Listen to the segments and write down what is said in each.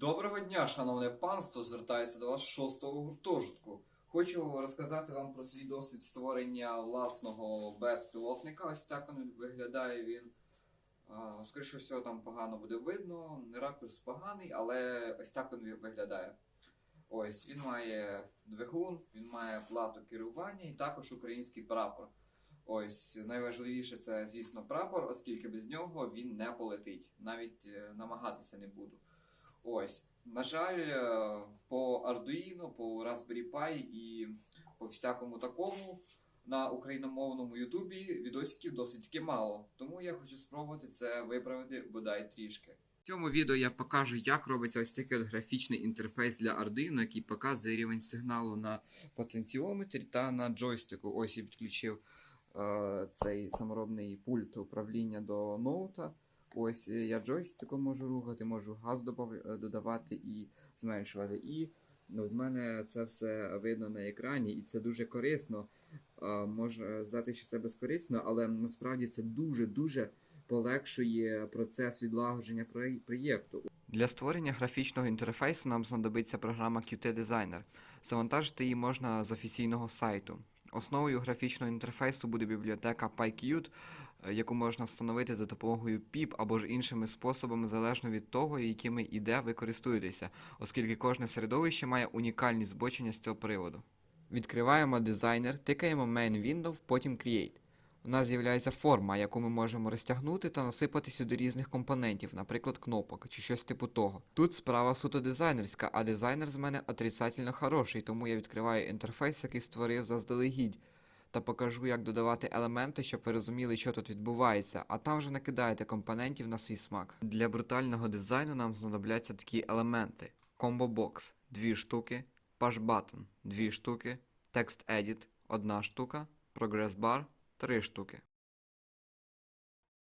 Доброго дня, шановне панство! Звертаюся до вас шостого гуртожитку. Хочу розказати вам про свій досвід створення власного безпілотника. Ось так він виглядає він. Скоріше всього, там погано буде видно, не ракурс поганий, але ось так він виглядає. Ось він має двигун, він має плату керування і також український прапор. Ось найважливіше це, звісно, прапор, оскільки без нього він не полетить. Навіть е, намагатися не буду. Ось, на жаль, е, по Arduino, по Raspberry Pi і по всякому такому на україномовному Ютубі відосиків досить таки мало. Тому я хочу спробувати це виправити бодай трішки. В цьому відео я покажу, як робиться ось такий от графічний інтерфейс для Arduino, який показує рівень сигналу на потенціометрі та на джойстику. Ось я підключив е, цей саморобний пульт управління до ноута. Ось е, я джойстиком можу рухати, можу газ е, додавати і зменшувати. І ну, в мене це все видно на екрані, і це дуже корисно. Можна сказати, що це безкорисно, але насправді це дуже-дуже полегшує процес відлагодження проєкту. Для створення графічного інтерфейсу нам знадобиться програма Qt Designer. Завантажити її можна з офіційного сайту. Основою графічного інтерфейсу буде бібліотека PyQt, е, яку можна встановити за допомогою PIP або ж іншими способами залежно від того, якими іде ви користуєтеся, оскільки кожне середовище має унікальні збочення з цього приводу. Відкриваємо дизайнер, тикаємо Main Window, потім Create. У нас з'являється форма, яку ми можемо розтягнути та насипати сюди різних компонентів, наприклад, кнопок чи щось типу того. Тут справа суто дизайнерська, а дизайнер з мене отрицательно хороший, тому я відкриваю інтерфейс, який створив заздалегідь та покажу, як додавати елементи, щоб ви розуміли, що тут відбувається, а там вже накидаєте компонентів на свій смак. Для брутального дизайну нам знадобляться такі елементи: Box – 2 штуки, Button – 2 штуки, Edit – 1 штука, Bar – 3 штуки.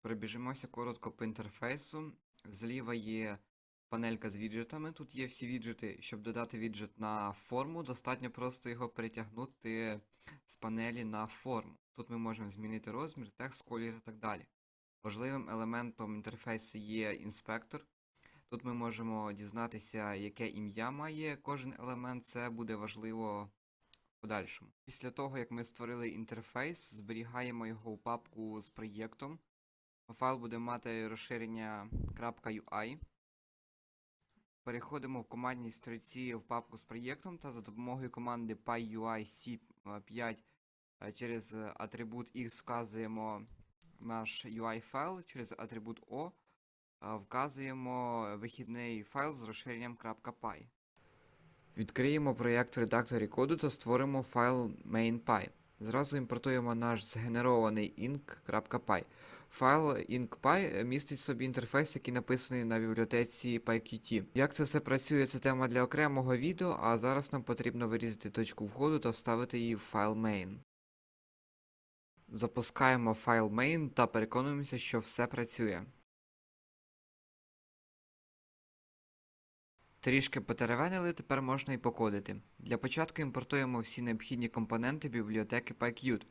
Пробіжимося коротко по інтерфейсу. Зліва є панелька з віджитами. Тут є всі віджити. Щоб додати віджит на форму, достатньо просто його перетягнути з панелі на форму. Тут ми можемо змінити розмір, текст, колір і так далі. Важливим елементом інтерфейсу є інспектор. Тут ми можемо дізнатися, яке ім'я має кожен елемент, це буде важливо подальшому. Після того, як ми створили інтерфейс, зберігаємо його у папку з проєктом. Файл буде мати розширення .ui. Переходимо в командній строці в папку з проєктом та за допомогою команди pyuic5 е, через атрибут X вказуємо наш UI файл, через атрибут O е, вказуємо вихідний файл з розширенням .py. Відкриємо проєкт в редакторі коду та створимо файл main.py. Зразу імпортуємо наш згенерований inc.py. Файл IncPy містить в собі інтерфейс, який написаний на бібліотеці PyQt. Як це все працює, це тема для окремого відео, а зараз нам потрібно вирізати точку входу та вставити її в файл main. Запускаємо файл main та переконуємося, що все працює. Трішки потеревенили, тепер можна і покодити. Для початку імпортуємо всі необхідні компоненти бібліотеки PyQt.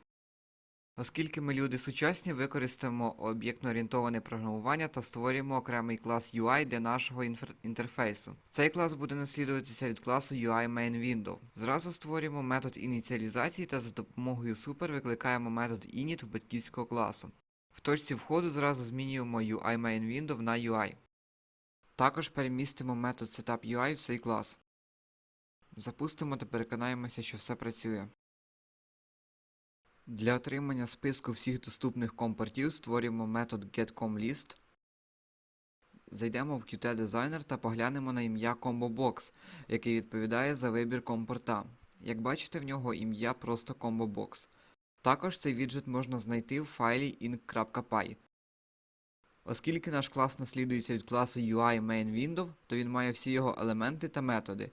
Оскільки ми люди сучасні, використаємо об'єктно-орієнтоване програмування та створюємо окремий клас UI для нашого інтерфейсу. Цей клас буде наслідуватися від класу UI Main Window. Зразу створюємо метод ініціалізації та за допомогою super викликаємо метод init в батьківського класу. В точці входу зразу змінюємо UI Main Window на UI. Також перемістимо метод setupUI в цей клас. Запустимо та переконаємося, що все працює. Для отримання списку всіх доступних компортів створюємо метод getComList. Зайдемо в Qt Designer та поглянемо на ім'я ComboBox, який відповідає за вибір компорта. Як бачите, в нього ім'я просто ComboBox. Також цей віджит можна знайти в файлі inc.py. Оскільки наш клас наслідується від класу UI Main Window, то він має всі його елементи та методи.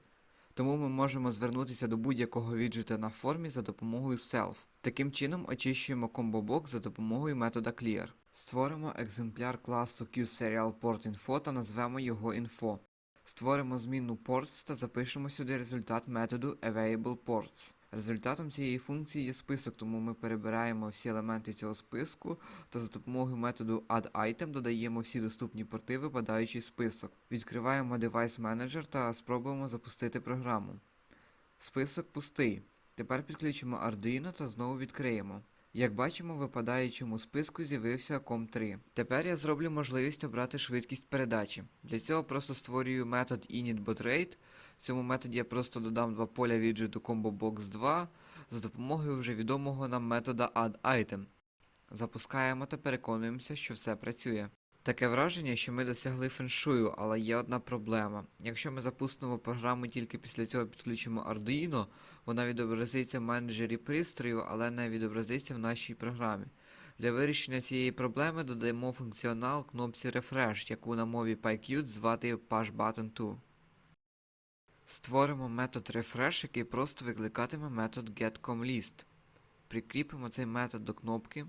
Тому ми можемо звернутися до будь-якого віджита на формі за допомогою self. Таким чином очищуємо ComboBox за допомогою метода clear. Створимо екземпляр класу QSerialPortInfo та назвемо його info. Створимо змінну ports та запишемо сюди результат методу available_ports. Результатом цієї функції є список, тому ми перебираємо всі елементи цього списку та за допомогою методу addItem додаємо всі доступні порти, випадаючий список. Відкриваємо Device Manager та спробуємо запустити програму. Список пустий. Тепер підключимо Arduino та знову відкриємо. Як бачимо, в випадаючому списку з'явився COM3. Тепер я зроблю можливість обрати швидкість передачі. Для цього просто створюю метод initBotrate. В цьому методі я просто додам два поля віджиту ComboBox2 за допомогою вже відомого нам метода addItem. Запускаємо та переконуємося, що все працює. Таке враження, що ми досягли феншую, але є одна проблема. Якщо ми запустимо програму тільки після цього підключимо Arduino, вона відобразиться в менеджері пристрою, але не відобразиться в нашій програмі. Для вирішення цієї проблеми додаємо функціонал кнопці Refresh, яку на мові PyQt звати PushButton2. Створимо метод refresh, який просто викликатиме метод getComList. Прикріпимо цей метод до кнопки.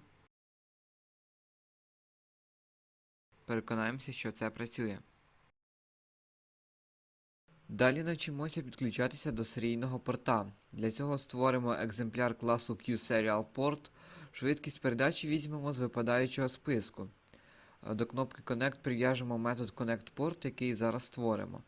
Переконаємося, що це працює. Далі навчимося підключатися до серійного порта. Для цього створимо екземпляр класу QSerialPort. Швидкість передачі візьмемо з випадаючого списку. До кнопки Connect прив'яжемо метод ConnectPort, який зараз створимо.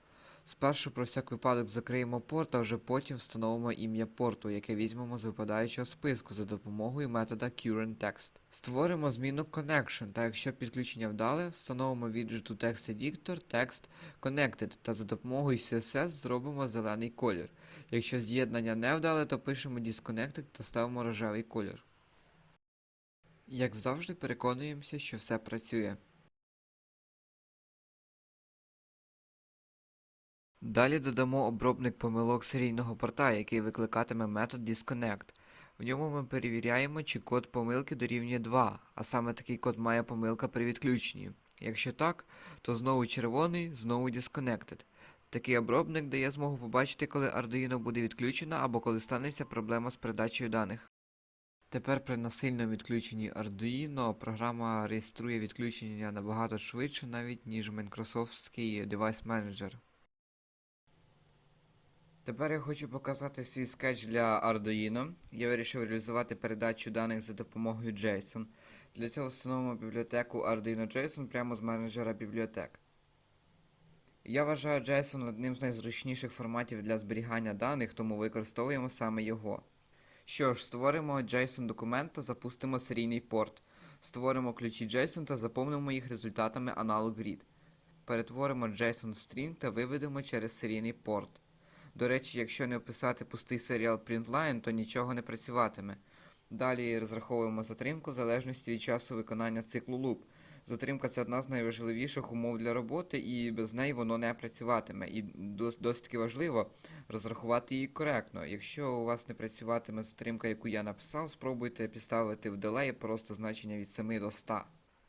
Спершу про всяк випадок закриємо порт, а вже потім встановимо ім'я порту, яке візьмемо з випадаючого списку за допомогою метода currentText. Створимо зміну connection, та якщо підключення вдале, встановимо віджиту TextEditor Text Connected та за допомогою CSS зробимо зелений колір. Якщо з'єднання не вдале, то пишемо Disconnected та ставимо рожевий колір. Як завжди, переконуємося, що все працює. Далі додамо обробник помилок серійного порта, який викликатиме метод disconnect. В ньому ми перевіряємо, чи код помилки дорівнює 2, а саме такий код має помилка при відключенні. Якщо так, то знову червоний, знову disconnected. Такий обробник дає змогу побачити, коли Arduino буде відключено або коли станеться проблема з передачею даних. Тепер при насильному відключенні Arduino програма реєструє відключення набагато швидше навіть, ніж Microsoftський Device Manager. Тепер я хочу показати свій скетч для Arduino. Я вирішив реалізувати передачу даних за допомогою JSON. Для цього встановимо бібліотеку Arduino JSON прямо з менеджера бібліотек. Я вважаю JSON одним з найзручніших форматів для зберігання даних, тому використовуємо саме його. Що ж, створимо JSON документ та запустимо серійний порт. Створимо ключі JSON та заповнимо їх результатами analog read. Перетворимо JSON string та виведемо через серійний порт. До речі, якщо не описати пустий серіал println, то нічого не працюватиме. Далі розраховуємо затримку в залежності від часу виконання циклу loop. Затримка це одна з найважливіших умов для роботи, і без неї воно не працюватиме. І дос- досить важливо розрахувати її коректно. Якщо у вас не працюватиме затримка, яку я написав, спробуйте підставити в делей просто значення від 7 до 100.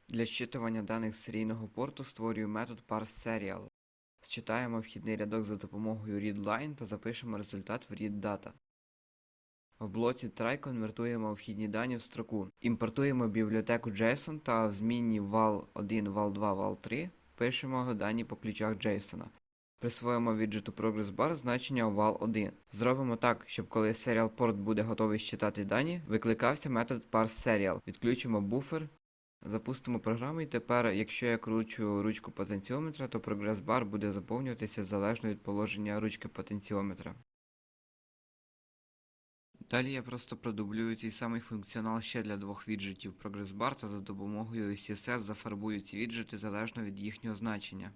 Для щитування даних з серійного порту створюю метод parseSerial. Считаємо вхідний рядок за допомогою readLine та запишемо результат в readData. В блоці try конвертуємо вхідні дані в строку. Імпортуємо бібліотеку JSON та в змінні val1, val2, val3 пишемо дані по ключах JSON. Присвоїмо віджиту ProgressBar значення val1. Зробимо так, щоб коли serial port буде готовий считати дані, викликався метод parseSerial. Відключимо буфер, Запустимо програму і тепер, якщо я кручу ручку потенціометра, то прогрес-бар буде заповнюватися залежно від положення ручки потенціометра. Далі я просто продублюю цей самий функціонал ще для двох віджитів прогрес-бар та за допомогою CSS зафарбую ці віджити залежно від їхнього значення.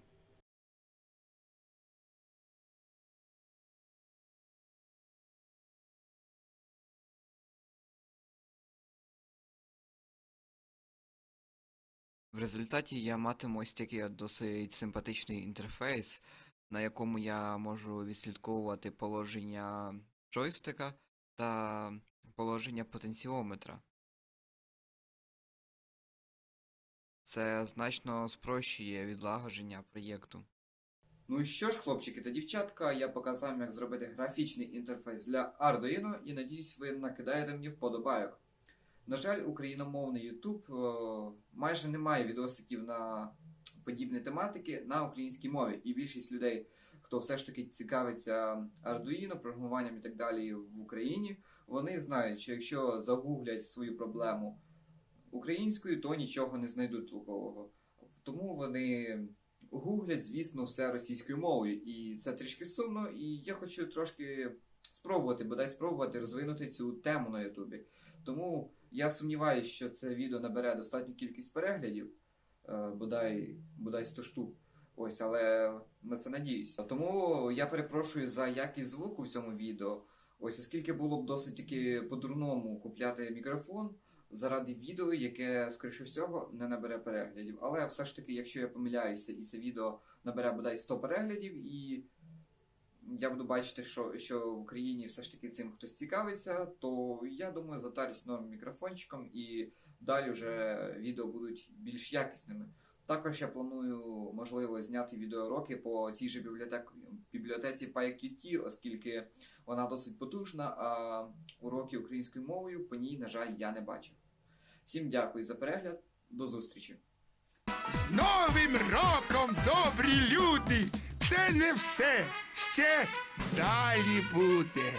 В результаті я матиму ось такий досить симпатичний інтерфейс, на якому я можу відслідковувати положення джойстика та положення потенціометра. Це значно спрощує відлагодження проєкту. Ну що ж, хлопчики та дівчатка, я показав, як зробити графічний інтерфейс для Arduino і надіюсь, ви накидаєте мені вподобайок. На жаль, україномовний YouTube е, майже немає відосиків на подібні тематики на українській мові, і більшість людей хто все ж таки цікавиться Arduino, програмуванням і так далі в Україні, вони знають, що якщо загуглять свою проблему українською, то нічого не знайдуть толкового. Тому вони гуглять, звісно, все російською мовою. І це трішки сумно, і я хочу трошки спробувати, бодай спробувати розвинути цю тему на Ютубі. Тому я сумніваюся, що це відео набере достатню кількість переглядів, е, бодай, бодай 100 штук. Ось, але на це надіюсь. Тому я перепрошую за якість звуку в цьому відео. Ось, оскільки було б досить таки по-дурному купляти мікрофон заради відео, яке, скоріше всього, не набере переглядів. Але все ж таки, якщо я помиляюся, і це відео набере бодай 100 переглядів, і я буду бачити, що, що в Україні все ж таки цим хтось цікавиться, то я думаю, затарюсь новим мікрофончиком і далі вже відео будуть більш якісними. Також я планую, можливо, зняти відеоуроки по цій же бібліотек... бібліотеці PyQt, оскільки вона досить потужна, а уроки українською мовою по ній, на жаль, я не бачив. Всім дякую за перегляд, до зустрічі! З Новим роком, добрі люди! Це не все. Ще далі буде.